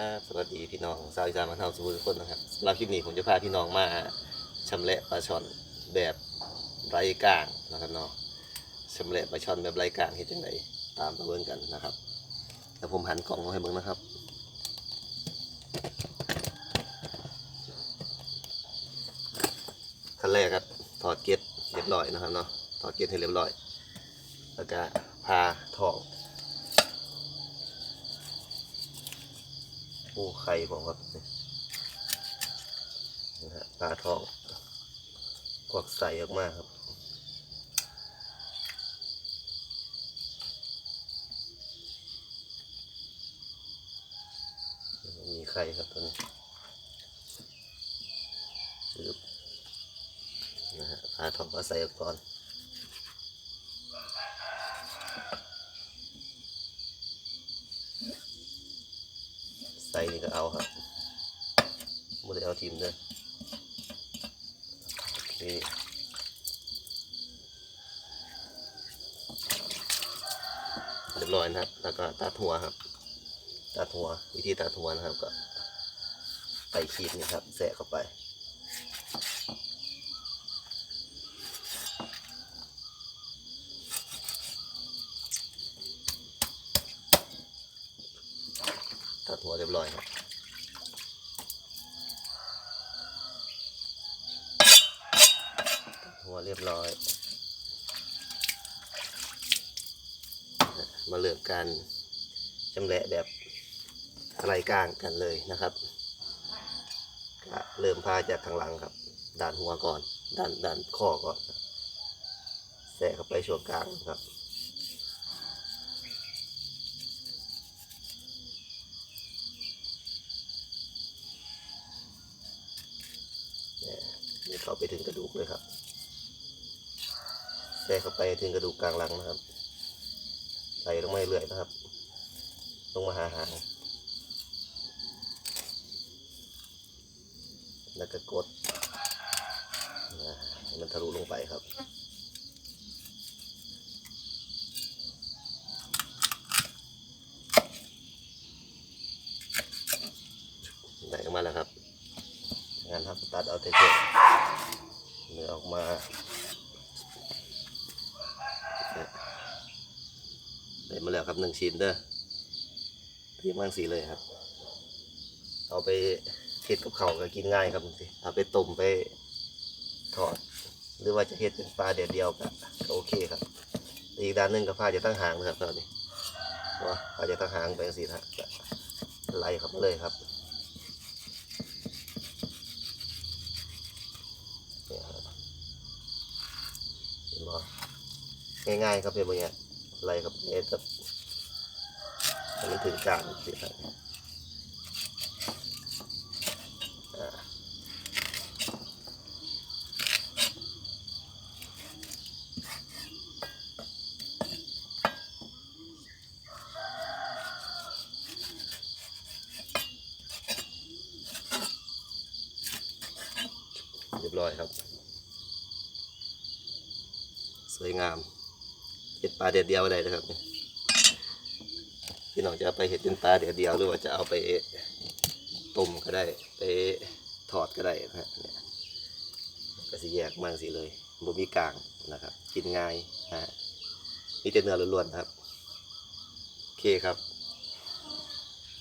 ครับสวัสดีพี่น้องชาวอีสานมานเท่าสุขุมทุกคนนะครับสำหรับคลิปนี้ผมจะพาพี่น้องมาชำแหละปลาช่อนแบบไร้กลางนะครับเนาะชำแหละปลาช่อนแบบไร้กลางเห็นจังไดตามมาเบิ่งกันนะครับแล้วผมหันกล่องมาให้เบิ่งนะครับ ขั้นแรกครับถอดเกล็ดเรียบร้อยนะครับเนาะถอดเกล็ดให้เรียบร้อย แล้วก็พาทอ งปูไข่ผมครับนะฮะปลาทองกวักใสออกมาครับมีไข่ครับตัวนี้ปึ๊บนะฮะปลาทองก็ใส่ออกก่อน ใส่นี่ก็เอาครับไม่ได้เอาทีมเด้อโอเคเรียบร้อยนะครับ แล้วก็ตัดหัวครับ ตัดหัว วิธีตัดหัวนะครับก็ ไปขีดนี่ครับแสะเข้าไป ตัดหัวเรียบร้อยครับหัวเรียบร้อย มาเริ่มการจำแหละแบบอะไรกลางกันเลยนะครับเริ่มพาจากทางหลังครับด้านหัวก่อนด้านด้านข้อก่อนแสะเข้าไปช่วงกลางครับ เนี่ยนี่ เข้าไปถึงกระดูกเลยครับแทรกเข้าไปถึงกระดูกกลางหลังนะครับไหลลงมาเรื่อยนะครับ ลงมาหาหางแล้วก็กดนะให้มันทะลุลงไปครับได้ออกมาแล้วครับ งานครับตัดเอาเทเเนื้อออก มา ได้มาแล้วครับหนึ่งชิ้นเด้อทียมกันสีเลยครับ เอาไปเฮ็ดกับเขาก็กินง่ายครับสิเอาไปต้มไปทอด หรือว่าจะเฮ็ดเป็นปลาเดียวเดียวก็ก็โอเคครับ อีกด้านหนึงก็ผ้าจะตั้งหางนะครับตอนนี้ว่าผ้าจะตั้งหางไปสิฮะไล่ครับมาเลยครับ เนี่ยครับเห็นบ่ ง่ายๆครับเพื่อนเนี่ยอะไรครับเนี่ยจะให้มันถึงกลางสิครับเรียบร้อยครับ สวยงามเห็ดปลาเดียวเดียวได้นะครับนี่พี่น้องจะเอาไปเห็ดเป็นปลาเดียวเดียวหรือว่าจะเอาไปต้มก็ได้ ไปทอดก็ได้นะฮะเนี่ยก็สิแยกมันสิเลยบ่มีกลางนะครับกินง่ายนะฮะมีแต่เนื้อล้วนๆครับ โอเคครับ